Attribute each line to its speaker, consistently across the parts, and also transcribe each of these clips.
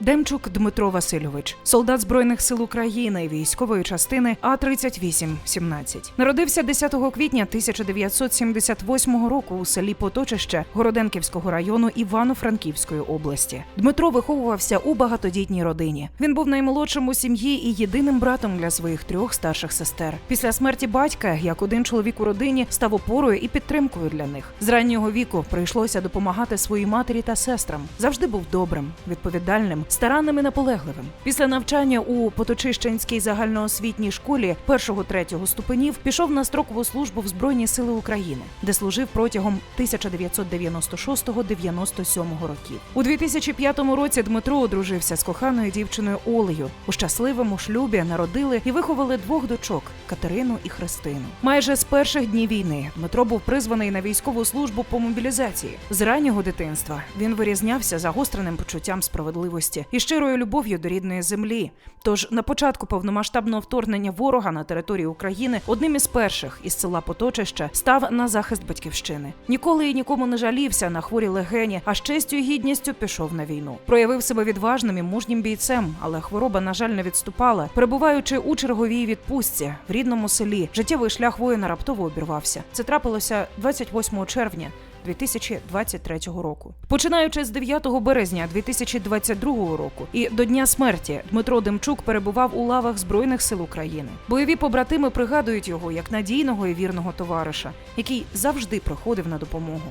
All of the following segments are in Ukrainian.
Speaker 1: Демчук Дмитро Васильович, солдат Збройних сил України військової частини А 3817 Народився 10 квітня 1978 року у селі Поточище Городенківського району Івано-Франківської області. Дмитро виховувався у багатодітній родині. Він був наймолодшим у сім'ї і єдиним братом для своїх трьох старших сестер. Після смерті батька, як один чоловік у родині, став опорою і підтримкою для них. З раннього віку прийшлося допомагати своїй матері та сестрам. Завжди був добрим, відповідальним, старанним і наполегливим. Після навчання у Поточищенській загальноосвітній школі першого-третього ступенів пішов на строкову службу в Збройні Сили України, де служив протягом 1996-97 років. У 2005 році Дмитро одружився з коханою дівчиною Олею. У щасливому шлюбі народили і виховали двох дочок Катерину і Христину. Майже з перших днів війни Дмитро був призваний на військову службу по мобілізації. З раннього дитинства він вирізнявся загостреним почуттям справедливості і щирою любов'ю до рідної землі. Тож на початку повномасштабного вторгнення ворога на територію України одним із перших із села Поточище став на захист батьківщини. Ніколи і нікому не жалівся на хворі легені, а з честю і гідністю пішов на війну. Проявив себе відважним і мужнім бійцем, але хвороба, на жаль, не відступала. Перебуваючи у черговій відпустці в рідному селі, життєвий шлях воїна раптово обірвався. Це трапилося 28 червня. 2023 року. Починаючи з 9 березня 2022 року і до дня смерті Дмитро Демчук перебував у лавах Збройних сил України. Бойові побратими пригадують його як надійного і вірного товариша, який завжди приходив на допомогу.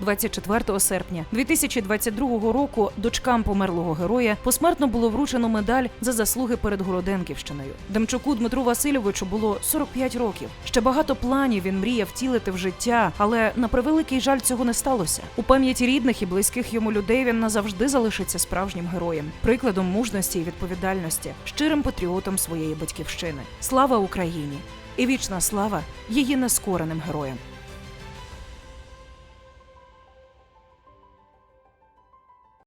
Speaker 1: 24 серпня 2022 року дочкам померлого героя посмертно було вручено медаль за заслуги перед Городенківщиною. Демчуку Дмитру Васильовичу було 45 років. Ще багато планів він мріяв втілити в життя, але на превеликий жаль цього не сталося. У пам'яті рідних і близьких йому людей він назавжди залишиться справжнім героєм, прикладом мужності і відповідальності, щирим патріотом своєї батьківщини. Слава Україні! І вічна слава її нескореним героям.